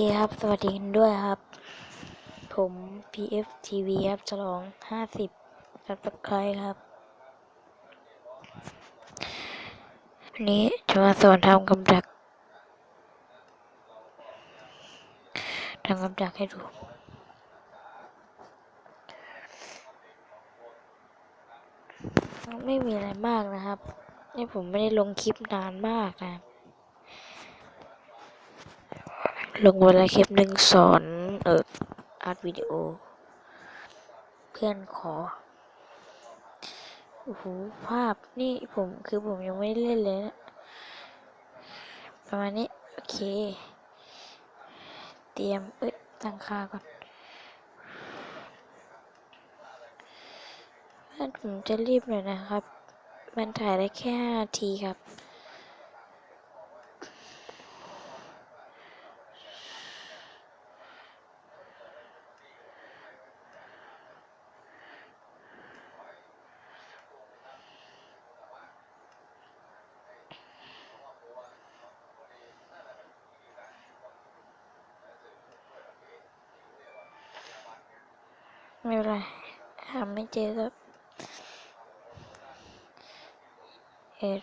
ครับ สวัสดีกันด้วยครับ ผม PF TV ครับ ฉลอง 50ซับสไครต์ครับ วันนี้จะมาสอนทำกำจักทำกำจักให้ดู ไม่มีอะไรมากนะครับ นี่ผมไม่ได้ลงคลิปนานมากนะครับ ลงเวละคลิปหนึ่งสอนเอออัดวิดีโอ เพื่อนขอโอ้โหภาพนี่ผมคือผมยังไม่ได้เล่นเลยนะ ประมาณนี้ โอเค เตรียม เอ้ย ตั้งค่าก่อนเพื่อนผมจะรีบหน่อยนะครับ มันถ่ายได้แค่ทีครับ ไม่เป็นไรหาไม่เจอครับเออ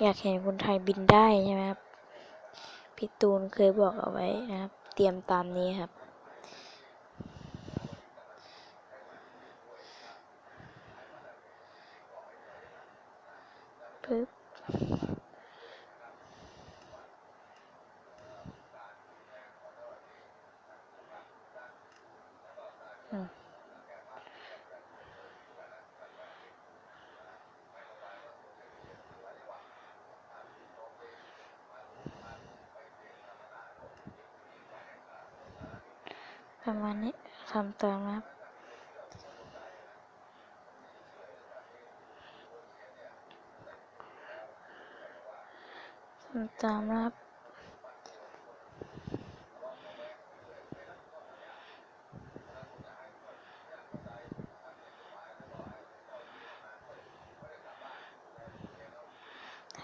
อยากเห็นคนไทยบินได้ใช่ไหมครับ พี่ตูนเคยบอกเอาไว้นะครับ เตรียมตามนี้ครับ ปึ๊บ ประมาณนี้ทำตามนะครับทำตามนะครับ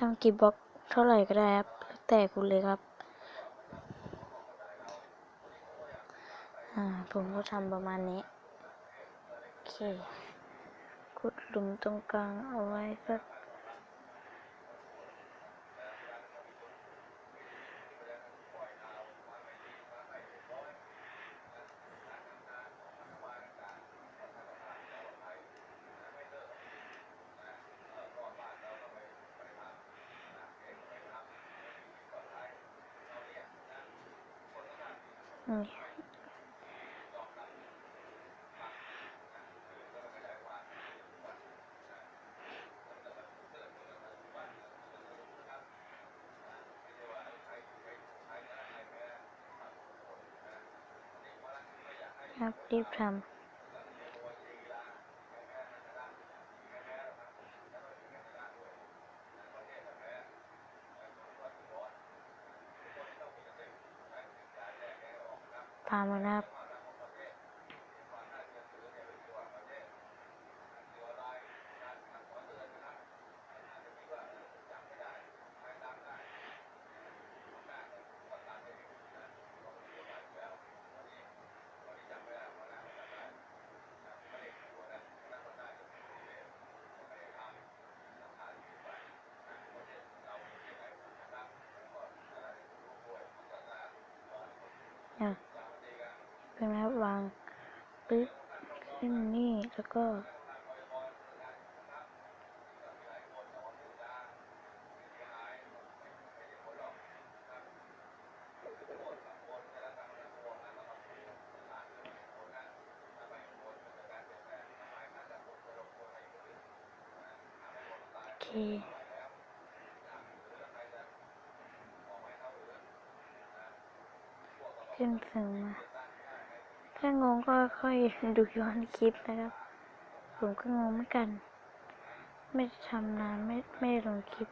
ทำกี่บล็อกเท่าไหร่ก็ได้ครับ แต่คุณเลยครับ อ่า ผมก็ทำประมาณนี้ โอเคขุดหลุมตรงกลางเอาไว้สัก ครับรีบทำ ตามมานะครับอะ เป็นไหมวางปึ๊บขึ้นนี่แล้วก็ โอเคขึ้นถึงมา ถ้างงก็ค่อยดูย้อนคลิปนะครับ ผมก็งงเหมือนกัน ไม่ทำนานไม่ไม่ลงคลิป